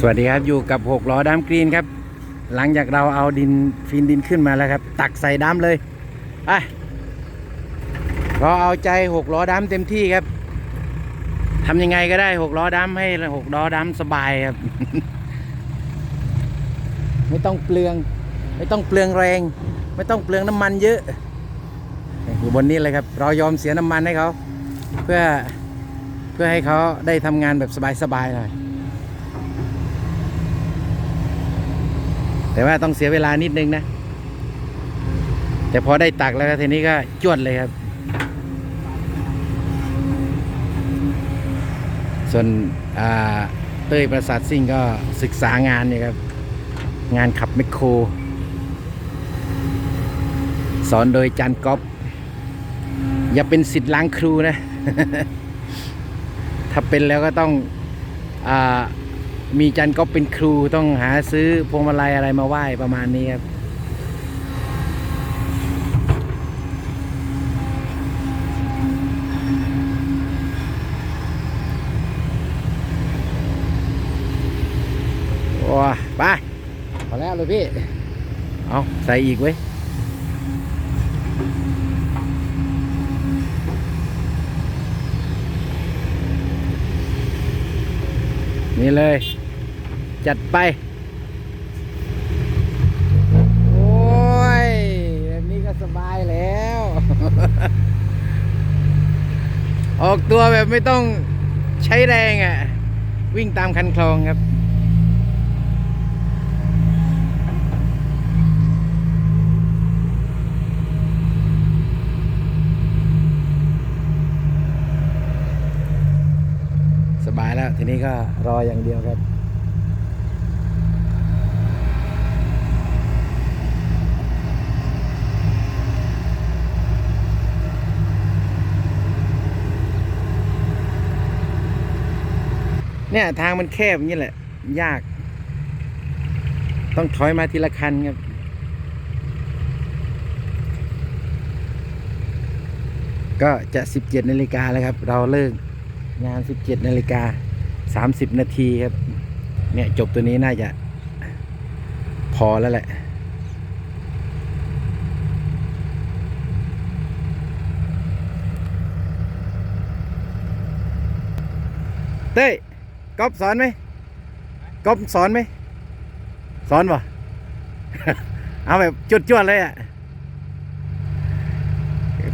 สวัสดีครับอยู่กับหกล้อดามกรีนครับ หลังจากเราเอาดินฟินดินขึ้นมาแล้วครับ ตักใส่ดามเลยไปเราเอาใจหกล้อดามเต็มที่ครับทำยังไงก็ได้หกล้อดามให้หกล้อดามสบายครับ ไม่ต้องเปลือง ไม่ต้องเปลืองแรง ไม่ต้องเปลืองน้ำมันเยอะอยู่บนนี้เลยครับ เรายอมเสียน้ำมันให้เขา เพื่อเพื่อให้เขาได้ทำงานแบบสบายๆหน่อย แต่ว่าต้องเสียเวลานิดนึงนะ แต่พอได้ตักแล้วทีนี้ก็จวดเลยครับ ส่วนเต้ยประสาทซิ่งก็ศึกษางานเนี่ยครับ งานขับแมคโคร สอนโดยจันก๊อฟอย่าเป็นสิทธิ์ล้างครูนะ ถ้าเป็นแล้วก็ต้องอา มีจันก๊อฟเป็นครูต้องหาซื้อพวงมาลัยอะไรมาไหว้ประมาณนี้ครับ โอ้ยไปพอแล้วเลยพี่ เอาใส่อีกเว้ยนี่เลย จัดไป โอ้ยแบบนี้ก็สบายแล้ว ออกตัวแบบไม่ต้องใช้แรงอะ่ะ วิ่งตามคันคลองครับสบายแล้ว ทีนี้ก็รออย่างเดียวครับ เนี่ยทางมันแคบอย่างนี้แหละ ยาก ต้องถอยมาทีละคันครับก็จะ17นาฬิกาแล้วครับ เราเลิกงาน17นาฬิกา30นาทีครับ เนี่ยจบตัวนี้น่าจะ พอแล้วแหละเต้ ก๊อฟสอนไหมก๊อฟสอนไหมสอนป่ะเอาแบบจวดๆเลยอะ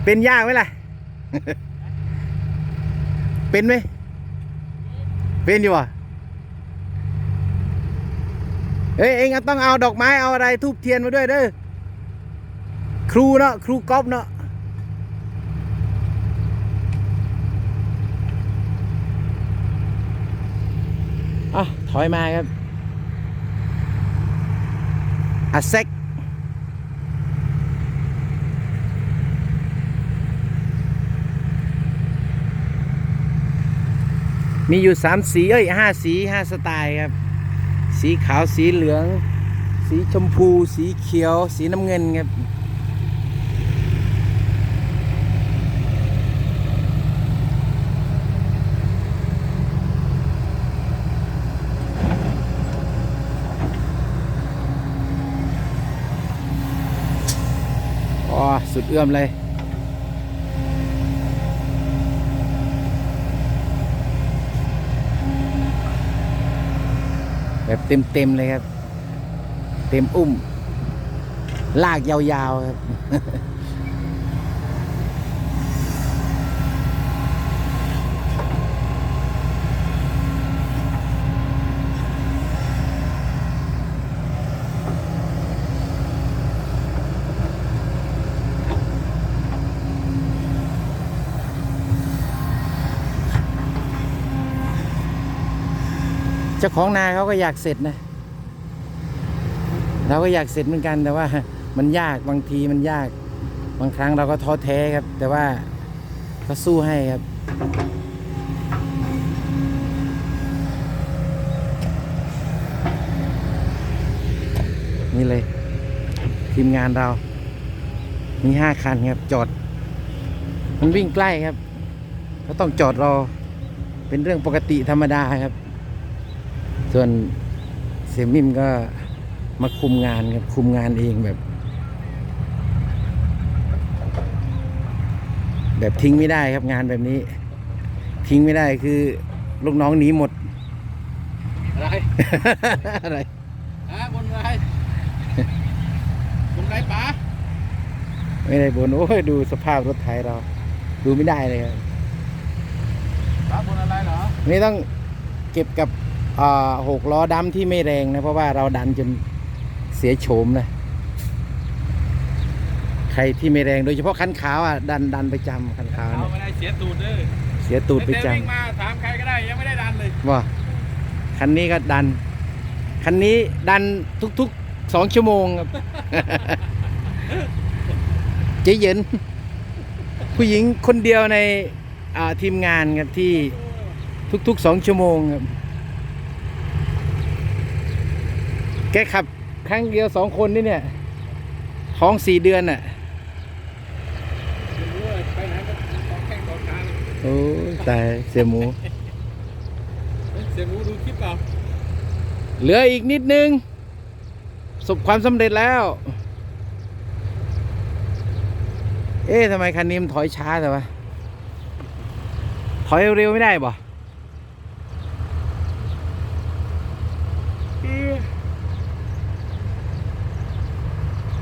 เป็นยากไหมล่ะ เป็นไหม เป็นอยู่อะเฮ้ยเองต้องเอาดอกไม้เอาอะไรทูบเทียนมาด้วยเด้อ ครูเนาะครูก๊อฟเนาะ อะถอยมาครับอะเซ็กมีอยู่สามสีเอ้ยห้าสีห้าสไตล์ครับ สีขาวสีเหลือง สีชมพู สีเขียว สีน้ำเงินครับ สุดเอื้อมเลยแบบเต็มๆเลยครับ เต็มอุ้ม ลากยาวๆครับ จ้าของนาเขาก็อยากเสร็จนะเราก็อยากเสร็จเหมือนกันแต่ว่ามันยากบางทีมันยาก บางครั้งเราก็ท้อแท้ครับ แต่ว่าก็สู้ให้ครับนี่เลย ทีมงานเรา มีห้าคันครับ จอด มันวิ่งใกล้ครับ ก็ต้องจอดรอ เป็นเรื่องปกติธรรมดาครับ ส่วนเสียมิมก็มาคุมงานครับคุมงานเองแบบ แบบทิ้งไม่ได้ครับงานแบบนี้ ทิ้งไม่ได้คือลูกน้องหนีหมด อะไร อะไรฮะบนอะไรบนไรป๋าไม่ได้บนโอ้ยดูสภาพรถไถเรา ดูไม่ได้เลยครับป๋าบนอะไรเหรอ นี่ต้องเก็บกับอ่า หกล้อดำที่ไม่แรงนะ เพราะว่าเราดันจนเสียโฉมนะใครที่ไม่แรงโดยเฉพาะคันขาวอะดันดันประจำคันขาวเอาเนี่ยไม่ได้เสียตูดเลยเสียตูดประจวิ่งมาถามใครก็ได้ยังไม่ได้ดันเลยำว่าคันนี้ก็ดัน คันนี้ดันทุกๆสองชั่วโมงครับเจ๊เหยินผู้หญิงคนเดียวในอ่าทีมงานครับที่ทุกๆสองชั่วโมงครับ แกขับครั้งเดียวสองคนนี่เนี่ย ท้องสี่เดือนน่ะไม่รู้ว่าไปไหนก็ต้องแข่งต่อทางโอ้ยตายเสียหมูเฮ้ยเสียหมูดูคลิปเปล่าเหลืออีกนิดนึงประสบความสำเร็จแล้ว เอ๊ะทำไมคันนี้มันถอยช้าแต่วะถอยเร็วไม่ได้บ่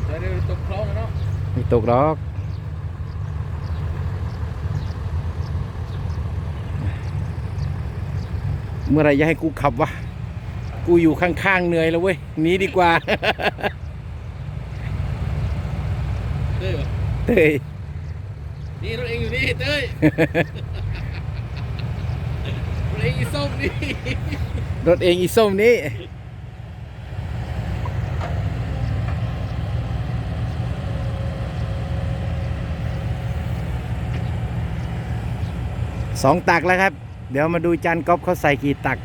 เดี๋ยวเดี๋ยวตกคลองแล้วเนาะ ไม่ตกหรอกเมื่อไหรจะให้กูขับวะ กูอยู่ข้างๆเหนื่อยแล้วเว้ยหนีดีกว่า เต้ยเหรอเต้ยนี่รถเองอยู่นี่เต้ยรถเองอีส้มนี่ รถเองอีส้มนี้ สองตักแล้วครับ เดี๋ยวมาดูจานก๊อฟเขาใส่กี่ตัก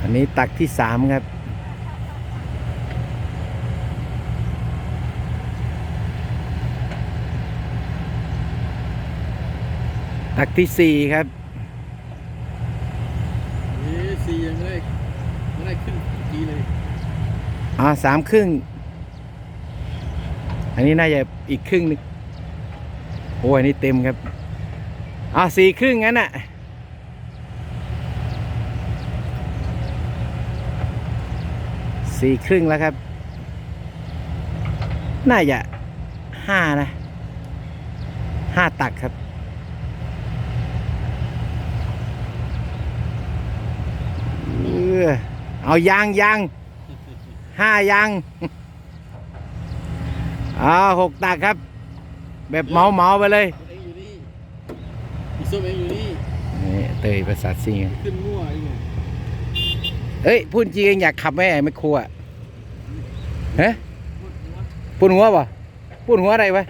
อันนี้ตักที่สามครับ ตักที่สี่ครับเฮ้ยสี่ยังไม่ได้ไม่ได้ขึ้นกี่เลย อ่าสามครึ่ง อันนี้น่าจะอีกครึ่งนึงโอ้ยนนี้เต็มครับอ่าสี่ครึ่งงั้นน่ะสี่ครึ่งแล้วครับ น่าจะห้านะห้าตักครับ เออเอายางยางห้ายัง อ่าหกตักครับ แบบเมาเมาๆไปเลยรถเองอยู่นี่อีส้มเองอยู่นี่นี่เตยประสาทสิงห์ขึ้นมั่วอีกเนี่ยเอ้ยพูดจริงอยากขับไหมไอ้ไม่ครัวฮะปวดหัวป่ะปวดหัวอะไรวะ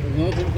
โอ้โหคนคนนั้นสั่ง